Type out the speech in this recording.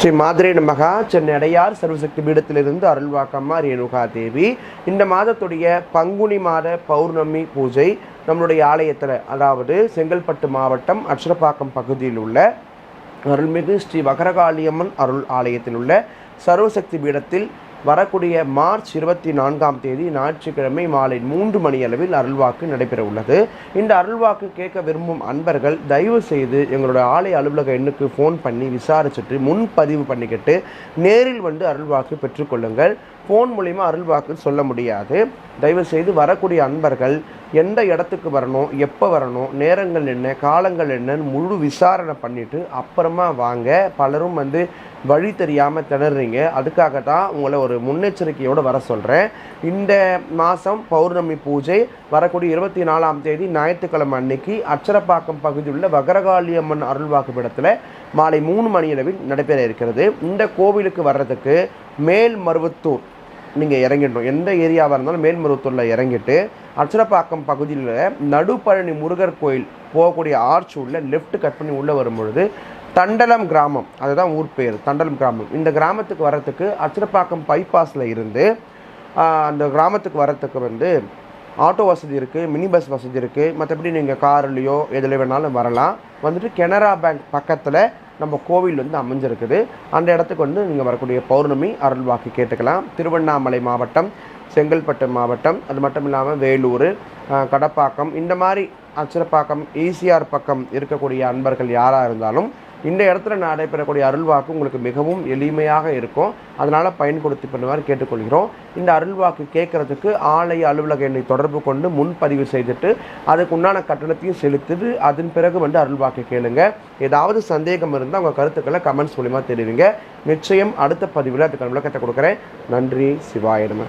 ஸ்ரீ மாதிரே நமகா. சென்னை அடையார் சர்வசக்தி பீடத்திலிருந்து அருள்வாக்கம்மா ரேணுகா தேவி இந்த மாதத்துடைய பங்குனி மாத பௌர்ணமி பூஜை நம்மளுடைய ஆலயத்தில் அதாவது செங்கல்பட்டு மாவட்டம் அச்சரப்பாக்கம் பகுதியில் உள்ள அருள்மிகு ஸ்ரீ வகரகாளியம்மன் அருள் ஆலயத்தில் உள்ள சர்வசக்தி பீடத்தில் வரக்கூடிய மார்ச் இருபத்தி நான்காம் தேதி ஞாயிற்றுக்கிழமை மாலை மூன்று மணி அளவில் அருள்வாக்கு நடைபெற உள்ளது. இந்த அருள்வாக்கு கேட்க விரும்பும் அன்பர்கள் தயவு செய்து எங்களோட ஆலய அலுவலக எண்ணுக்கு ஃபோன் பண்ணி விசாரிச்சுட்டு முன்பதிவு பண்ணிக்கிட்டு நேரில் வந்து அருள்வாக்கு பெற்றுக்கொள்ளுங்கள் ஃபோன் மூலிமா அருள்வாக்கு சொல்ல முடியாது. தயவு செய்து வரக்கூடிய அன்பர்கள் எந்த இடத்துக்கு வரணும் எப்போ வரணும் நேரங்கள் என்ன காலங்கள் என்னன்னு முழு விசாரணை பண்ணிவிட்டு அப்புறமா வாங்க. பலரும் வந்து வழி தெரியாமல் திணறீங்க. அதுக்காக தான் உங்களை ஒரு முன்னெச்சரிக்கையோடு வர சொல்கிறேன் இந்த மாதம் பௌர்ணமி பூஜை வரக்கூடிய இருபத்தி நாலாம் தேதி ஞாயிற்றுக்கிழமை அன்னைக்கு அச்சரப்பாக்கம் பகுதியில் வகரகாளியம்மன் அருள்வாக்குப்பிடத்தில் மாலை மூணு மணி அளவில் நடைபெற இருக்கிறது. இந்த கோவிலுக்கு வர்றதுக்கு மேல் மருவத்தூர் நீங்கள் இறங்கிடணும். எந்த ஏரியாவாக இருந்தாலும் மேல்மருவத்தூரில் இறங்கிட்டு அச்சரப்பாக்கம் பகுதியில் நடுப்பழனி முருகர் கோயில் போகக்கூடிய ஆர்ச் உள்ள லெஃப்ட் கட் பண்ணி உள்ளே வரும்பொழுது தண்டலம் கிராமம். அதுதான் ஊர் பெயர் தண்டலம் கிராமம். இந்த கிராமத்துக்கு வர்றதுக்கு அச்சரப்பாக்கம் பைபாஸில் இருந்து அந்த கிராமத்துக்கு வர்றதுக்கு வந்து ஆட்டோ வசதி இருக்குது மினி பஸ் வசதி இருக்குது மற்றபடி நீங்கள் கார்லேயோ எதில் வேணாலும் வரலாம். வந்துட்டு கெனரா பேங்க் பக்கத்தில் நம்ம கோவில் வந்து அமைஞ்சிருக்குது. அந்த இடத்துக்கு வந்து நீங்கள் வரக்கூடிய பௌர்ணமி அருள்வாக்கு கேட்டுக்கலாம். திருவண்ணாமலை மாவட்டம் செங்கல்பட்டு மாவட்டம் அது மட்டும் இல்லாமல் வேலூர் கடப்பாக்கம். இந்த மாதிரி அச்சரப்பாக்கம் ஈசிஆர் பக்கம் இருக்கக்கூடிய அன்பர்கள் யாராக இருந்தாலும் இந்த இடத்துல நடைபெறக்கூடிய அருள்வாக்கு உங்களுக்கு மிகவும் எளிமையாக இருக்கும். அதனால் பயன் கொடுத்து பண்ணுவார் கேட்டுக்கொள்கிறோம். இந்த அருள்வாக்கு கேட்கறதுக்கு ஆலய அலுவலக எண்ணை தொடர்பு கொண்டு முன்பதிவு செய்துட்டு அதுக்கு உண்டான கட்டணத்தையும் செலுத்திட்டு அதன் பிறகு வந்து அருள்வாக்கு கேளுங்க. ஏதாவது சந்தேகம் இருந்தால் உங்கள் கருத்துக்களை கமெண்ட்ஸ் மூலிமா தெரிவிங்க. நிச்சயம் அடுத்த பதிவில் அதுக்கான விளக்கத்தை கொடுக்குறேன். நன்றி சிவாயிடமே